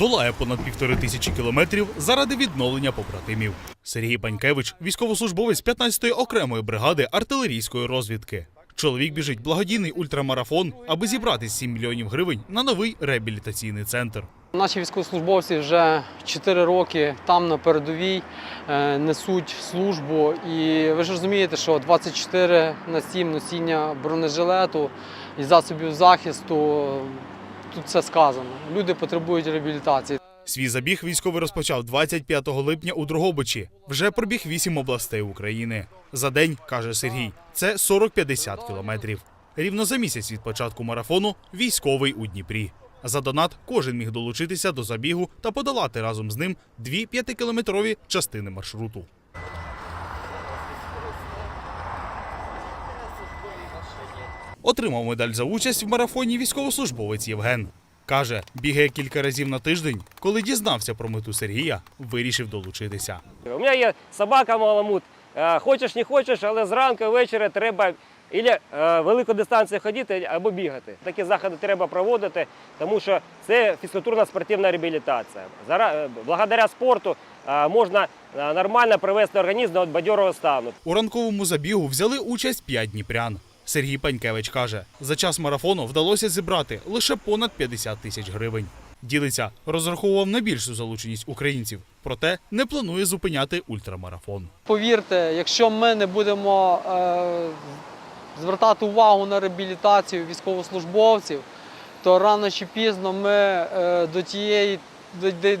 долає понад півтори тисячі кілометрів заради відновлення побратимів. Сергій Панькевич, військовослужбовець 15-ї окремої бригади артилерійської розвідки. Чоловік біжить благодійний ультрамарафон, аби зібрати 7 мільйонів гривень на новий реабілітаційний центр. Наші військовослужбовці вже 4 роки там на передовій е, несуть службу. І ви ж розумієте, що 24 на 7 носіння бронежилету і засобів захисту тут все сказано. Люди потребують реабілітації. Свій забіг військовий розпочав 25 липня у Дрогобичі. Вже пробіг 8 областей України. За день, каже Сергій, це 40-50 кілометрів. Рівно за місяць від початку марафону військовий у Дніпрі. За донат кожен міг долучитися до забігу та подолати разом з ним дві п'ятикілометрові частини маршруту. Отримав медаль за участь в марафоні військовослужбовець Євген. Каже, бігає кілька разів на тиждень. Коли дізнався про мету Сергія, вирішив долучитися. У мене є собака маламут. Е, Хочеш, не хочеш, але зранку ввечері треба ілі е, велику дистанцію ходити або бігати. Такі заходи треба проводити, тому що це фізкультурна спортивна реабілітація. Е, Благодаря спорту можна нормально привести організм до бадьорого стану. У ранковому забігу взяли участь 5 дніпрян. Сергій Панькевич каже, за час марафону вдалося зібрати лише понад 50 тисяч гривень. Ділиться, розраховував на більшу залученість українців, проте не планує зупиняти ультрамарафон. Повірте, якщо ми не будемо е, звертати увагу на реабілітацію військовослужбовців, то рано чи пізно ми е, до тієї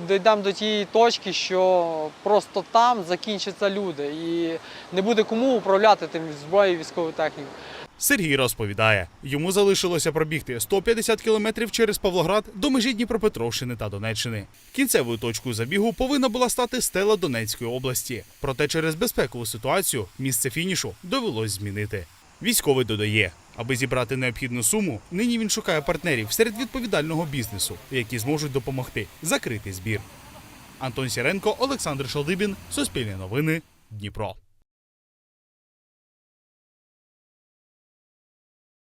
дійдемо до тієї точки, що просто там закінчаться люди і не буде кому управляти тим зброєю військовою технікою. Сергій розповідає, йому залишилося пробігти 150 кілометрів через Павлоград до межі Дніпропетровщини та Донеччини. Кінцевою точкою забігу повинна була стати стела Донецької області. Проте через безпекову ситуацію місце фінішу довелось змінити. Військовий додає, аби зібрати необхідну суму, нині він шукає партнерів серед відповідального бізнесу, які зможуть допомогти закрити збір. Антон Сіренко, Олександр Шалдибін, Суспільне новини, Дніпро.